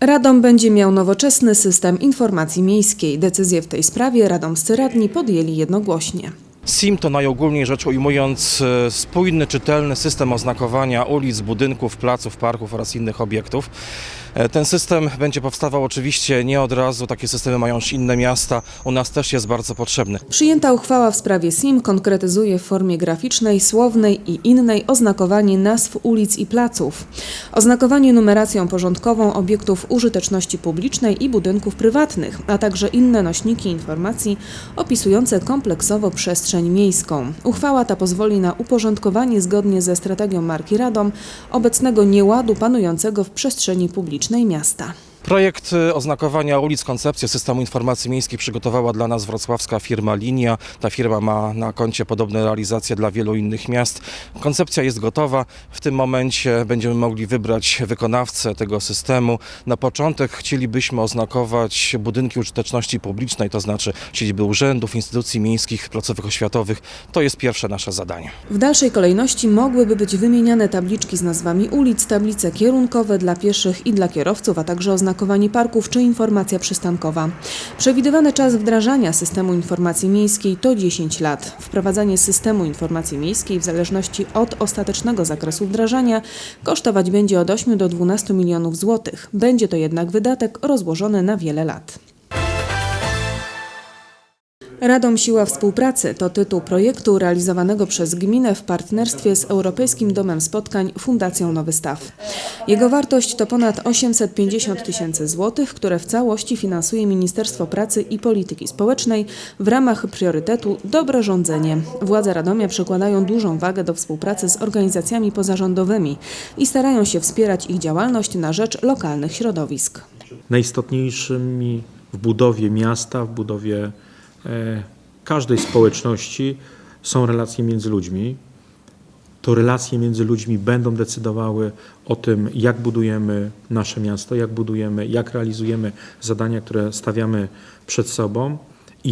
Radom będzie miał nowoczesny system informacji miejskiej. Decyzję w tej sprawie radomscy radni podjęli jednogłośnie. SIM to najogólniej rzecz ujmując e, spójny, czytelny system oznakowania ulic, budynków, placów, parków oraz innych obiektów. E, Ten system będzie powstawał oczywiście nie od razu, takie systemy mają już inne miasta, u nas też jest bardzo potrzebny. Przyjęta uchwała w sprawie SIM konkretyzuje w formie graficznej, słownej i innej oznakowanie nazw ulic i placów, oznakowanie numeracją porządkową obiektów użyteczności publicznej i budynków prywatnych, a także inne nośniki informacji opisujące kompleksowo przestrzeń miejską. Uchwała ta pozwoli na uporządkowanie zgodnie ze strategią marki Radom obecnego nieładu panującego w przestrzeni publicznej miasta. Projekt e, oznakowania ulic, koncepcję systemu informacji miejskiej przygotowała dla nas wrocławska firma Linia. Ta firma ma na koncie podobne realizacje dla wielu innych miast. Koncepcja jest gotowa. W tym momencie będziemy mogli wybrać wykonawcę tego systemu. Na początek chcielibyśmy oznakować budynki użyteczności publicznej, to znaczy siedziby urzędów, instytucji miejskich, placówek oświatowych. To jest pierwsze nasze zadanie. W dalszej kolejności mogłyby być wymieniane tabliczki z nazwami ulic, tablice kierunkowe dla pieszych i dla kierowców, a także oznakowanie parków czy informacja przystankowa. Przewidywany czas wdrażania systemu informacji miejskiej to 10 lat. Wprowadzanie systemu informacji miejskiej w zależności od ostatecznego zakresu wdrażania kosztować będzie od 8 do 12 milionów złotych. Będzie to jednak wydatek rozłożony na wiele lat. Radom Siła Współpracy to tytuł projektu realizowanego przez gminę w partnerstwie z Europejskim Domem Spotkań Fundacją Nowy Staw. Jego wartość to ponad 850 tysięcy złotych, które w całości finansuje Ministerstwo Pracy i Polityki Społecznej w ramach priorytetu Dobre Rządzenie. Władze Radomia przykładają dużą wagę do współpracy z organizacjami pozarządowymi i starają się wspierać ich działalność na rzecz lokalnych środowisk. najistotniejszymi w budowie miasta, w budowie każdej społeczności są relacje między ludźmi. To relacje między ludźmi będą decydowały o tym, jak budujemy nasze miasto, jak budujemy, jak realizujemy zadania, które stawiamy przed sobą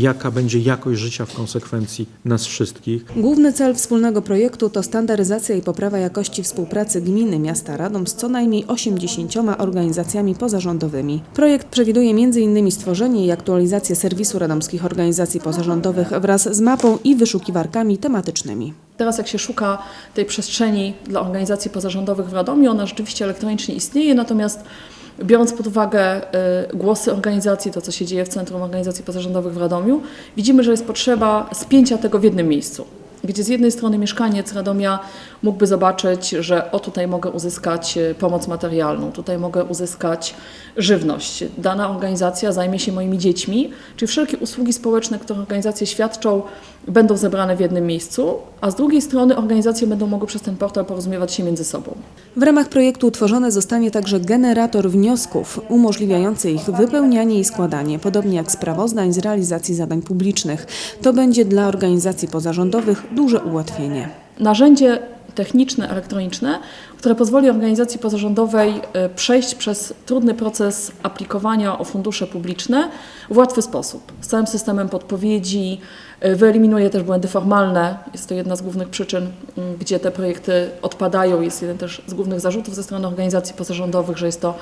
jaka będzie jakość życia w konsekwencji nas wszystkich. Główny cel wspólnego projektu to standaryzacja i poprawa jakości współpracy gminy miasta Radom z co najmniej 80 organizacjami pozarządowymi. Projekt przewiduje m.in. stworzenie i aktualizację serwisu radomskich organizacji pozarządowych wraz z mapą i wyszukiwarkami tematycznymi. Teraz jak się szuka tej przestrzeni dla organizacji pozarządowych w Radomiu, ona rzeczywiście elektronicznie istnieje, natomiast biorąc pod uwagę y, głosy organizacji, to co się dzieje w Centrum Organizacji Pozarządowych w Radomiu, widzimy, że jest potrzeba spięcia tego w jednym miejscu. Gdzie z jednej strony mieszkaniec Radomia mógłby zobaczyć, że o tutaj mogę uzyskać y, pomoc materialną, tutaj mogę uzyskać żywność. Dana organizacja zajmie się moimi dziećmi, czyli wszelkie usługi społeczne, które organizacje świadczą, będą zebrane w jednym miejscu, a z drugiej strony organizacje będą mogły przez ten portal porozumiewać się między sobą. W ramach projektu utworzony zostanie także generator wniosków umożliwiający ich wypełnianie i składanie, podobnie jak sprawozdań z realizacji zadań publicznych. To będzie dla organizacji pozarządowych duże ułatwienie. narzędzie techniczne, elektroniczne, które pozwoli organizacji pozarządowej e, przejść przez trudny proces aplikowania o fundusze publiczne w łatwy sposób. Z całym systemem podpowiedzi, e, wyeliminuje też błędy formalne. Jest to jedna z głównych przyczyn, gdzie te projekty odpadają. Jest jeden też z głównych zarzutów ze strony organizacji pozarządowych, że jest to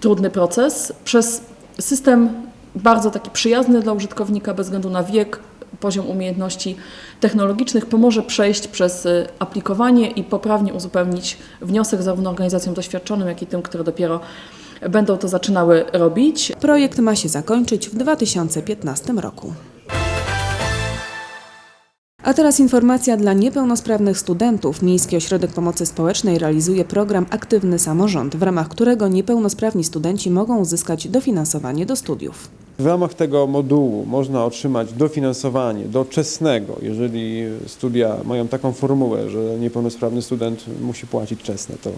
trudny proces. Przez system bardzo taki przyjazny dla użytkownika bez względu na wiek, poziom umiejętności technologicznych pomoże przejść przez y, aplikowanie i poprawnie uzupełnić wniosek zarówno organizacjom doświadczonym, jak i tym, które dopiero będą to zaczynały robić. Projekt ma się zakończyć w 2015 roku. A teraz informacja dla niepełnosprawnych studentów. Miejski Ośrodek Pomocy Społecznej realizuje program Aktywny Samorząd, w ramach którego niepełnosprawni studenci mogą uzyskać dofinansowanie do studiów. W ramach tego modułu można otrzymać dofinansowanie doczesnego, jeżeli studia mają taką formułę, że niepełnosprawny student musi płacić czesne, to,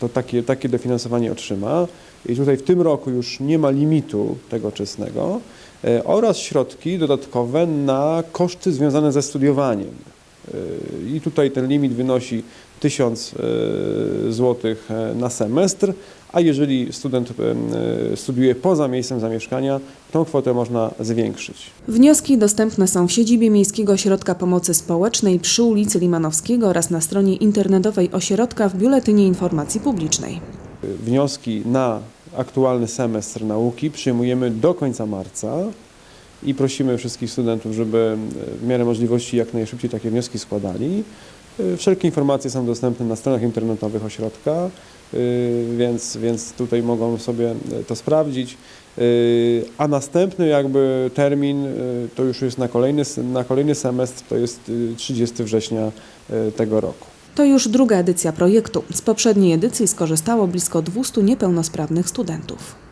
to takie, takie dofinansowanie otrzyma. I tutaj w tym roku już nie ma limitu tego czesnego e, oraz środki dodatkowe na koszty związane ze studiowaniem. E, I tutaj ten limit wynosi 1000 zł na semestr, a jeżeli student e, studiuje poza miejscem zamieszkania, tą kwotę można zwiększyć. Wnioski dostępne są w siedzibie Miejskiego Ośrodka Pomocy Społecznej przy ulicy Limanowskiego oraz na stronie internetowej ośrodka w Biuletynie Informacji Publicznej. Wnioski na aktualny semestr nauki przyjmujemy do końca marca i prosimy wszystkich studentów, żeby e, w miarę możliwości jak najszybciej takie wnioski składali. E, Wszelkie informacje są dostępne na stronach internetowych ośrodka, y, więc, więc tutaj mogą sobie e, to sprawdzić. Y, A następny jakby termin y, to już jest na kolejny, na kolejny semestr, to jest y, 30 września y, tego roku. To już druga edycja projektu. Z poprzedniej edycji skorzystało blisko 200 niepełnosprawnych studentów.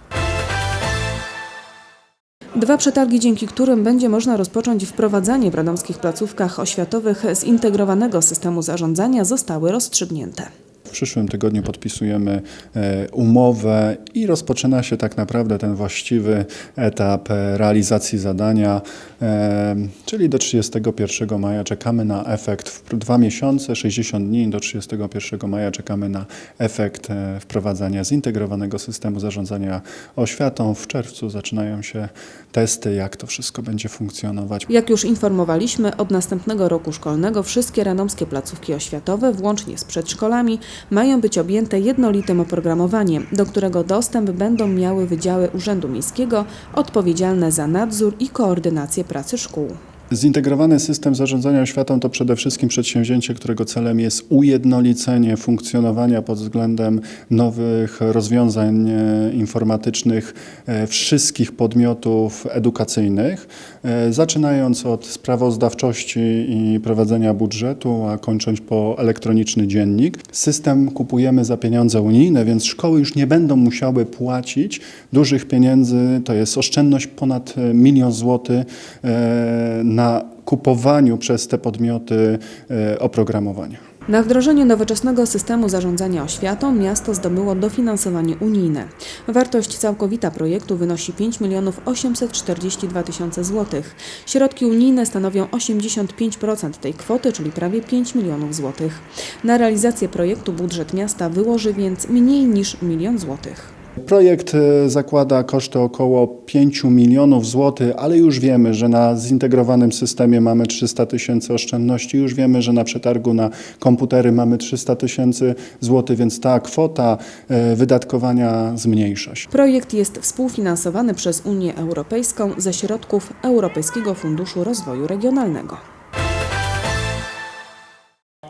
Dwa przetargi, dzięki którym będzie można rozpocząć wprowadzanie w radomskich placówkach oświatowych zintegrowanego systemu zarządzania, zostały rozstrzygnięte. Przyszłym tygodniu podpisujemy e, umowę i rozpoczyna się tak naprawdę ten właściwy etap e, realizacji zadania, e, czyli do 31 maja czekamy na efekt, w dwa miesiące, 60 dni do 31 maja czekamy na efekt wprowadzania zintegrowanego systemu zarządzania oświatą. W czerwcu zaczynają się testy, jak to wszystko będzie funkcjonować. Jak już informowaliśmy, od następnego roku szkolnego wszystkie radomskie placówki oświatowe, włącznie z przedszkolami, mają być objęte jednolitym oprogramowaniem, do którego dostęp będą miały wydziały Urzędu Miejskiego odpowiedzialne za nadzór i koordynację pracy szkół. Zintegrowany system zarządzania oświatą to przede wszystkim przedsięwzięcie, którego celem jest ujednolicenie funkcjonowania pod względem nowych rozwiązań e, informatycznych e, wszystkich podmiotów edukacyjnych, e, zaczynając od sprawozdawczości i prowadzenia budżetu, a kończąc po elektroniczny dziennik. System kupujemy za pieniądze unijne, więc szkoły już nie będą musiały płacić dużych pieniędzy, to jest oszczędność ponad milion złotych e, na kupowaniu przez te podmioty e, oprogramowania. Na wdrożenie nowoczesnego systemu zarządzania oświatą miasto zdobyło dofinansowanie unijne. Wartość całkowita projektu wynosi 5 milionów 842 tysiące złotych. Środki unijne stanowią 85% tej kwoty, czyli prawie 5 milionów złotych. Na realizację projektu budżet miasta wyłoży więc mniej niż milion złotych. Projekt e, zakłada koszty około 5 milionów złotych, ale już wiemy, że na zintegrowanym systemie mamy 300 tysięcy oszczędności, już wiemy, że na przetargu na komputery mamy 300 tysięcy złotych, więc ta kwota e, wydatkowania zmniejsza się. Projekt jest współfinansowany przez Unię Europejską ze środków Europejskiego Funduszu Rozwoju Regionalnego.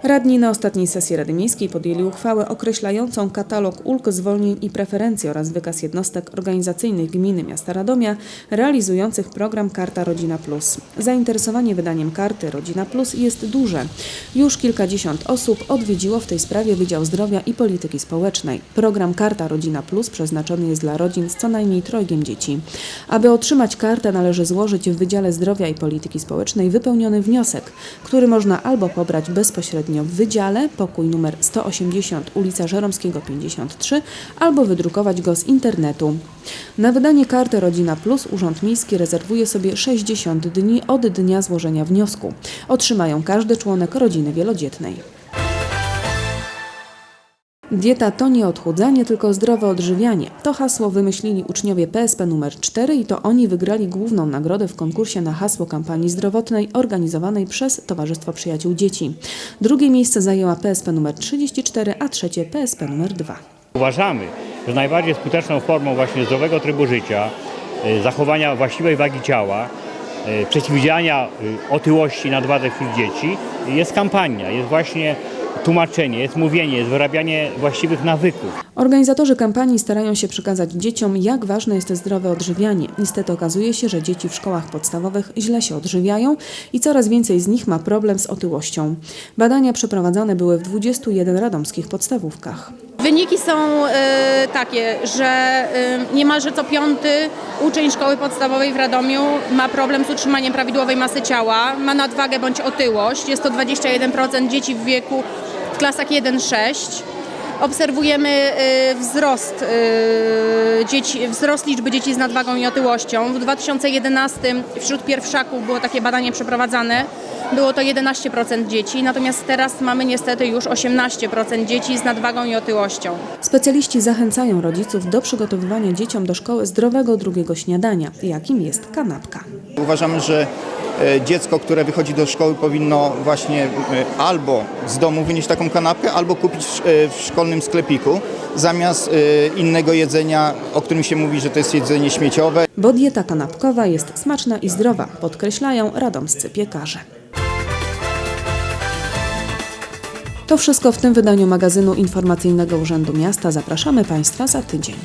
Radni na ostatniej sesji Rady Miejskiej podjęli uchwałę określającą katalog ulg, zwolnień i preferencji oraz wykaz jednostek organizacyjnych gminy miasta Radomia realizujących program Karta Rodzina Plus. Zainteresowanie wydaniem karty Rodzina Plus jest duże. Już kilkadziesiąt osób odwiedziło w tej sprawie Wydział Zdrowia i Polityki Społecznej. Program Karta Rodzina Plus przeznaczony jest dla rodzin z co najmniej trojgiem dzieci. Aby otrzymać kartę należy złożyć w Wydziale Zdrowia i Polityki Społecznej wypełniony wniosek, który można albo pobrać bezpośrednio w Wydziale, pokój numer 180 ulica Żeromskiego 53, albo wydrukować go z internetu. Na wydanie karty Rodzina Plus Urząd Miejski rezerwuje sobie 60 dni od dnia złożenia wniosku. Otrzymają każdy członek rodziny wielodzietnej. Dieta to nie odchudzanie, tylko zdrowe odżywianie. To hasło wymyślili uczniowie PSP numer 4 i to oni wygrali główną nagrodę w konkursie na hasło kampanii zdrowotnej organizowanej przez Towarzystwo Przyjaciół Dzieci. Drugie miejsce zajęła PSP numer 34, a trzecie PSP numer 2. Uważamy, że najbardziej skuteczną formą właśnie zdrowego trybu życia, y, zachowania właściwej wagi ciała, y, przeciwdziałania y, otyłości, nadwadze wśród dzieci jest kampania, jest właśnie tłumaczenie, jest mówienie, jest wyrabianie właściwych nawyków. Organizatorzy kampanii starają się przekazać dzieciom, jak ważne jest zdrowe odżywianie. Niestety okazuje się, że dzieci w szkołach podstawowych źle się odżywiają i coraz więcej z nich ma problem z otyłością. Badania przeprowadzane były w 21 radomskich podstawówkach. Wyniki są e, takie, że e, niemalże co piąty uczeń szkoły podstawowej w Radomiu ma problem z utrzymaniem prawidłowej masy ciała, ma nadwagę bądź otyłość. Jest to 21% dzieci w wieku w klasach 1-6. Obserwujemy e, wzrost, dzieci, wzrost liczby dzieci z nadwagą i otyłością. W 2011 wśród pierwszaków było takie badanie przeprowadzane. Było to 11% dzieci, natomiast teraz mamy niestety już 18% dzieci z nadwagą i otyłością. Specjaliści zachęcają rodziców do przygotowywania dzieciom do szkoły zdrowego drugiego śniadania, jakim jest kanapka. Uważamy, że e, dziecko, które wychodzi do szkoły powinno właśnie e, albo z domu wynieść taką kanapkę, albo kupić w, e, szkolnym sklepiku zamiast innego jedzenia, o którym się mówi, że to jest jedzenie śmieciowe. Bo dieta kanapkowa jest smaczna i zdrowa, podkreślają radomscy piekarze. To wszystko w tym wydaniu magazynu informacyjnego Urzędu Miasta. Zapraszamy Państwa za tydzień.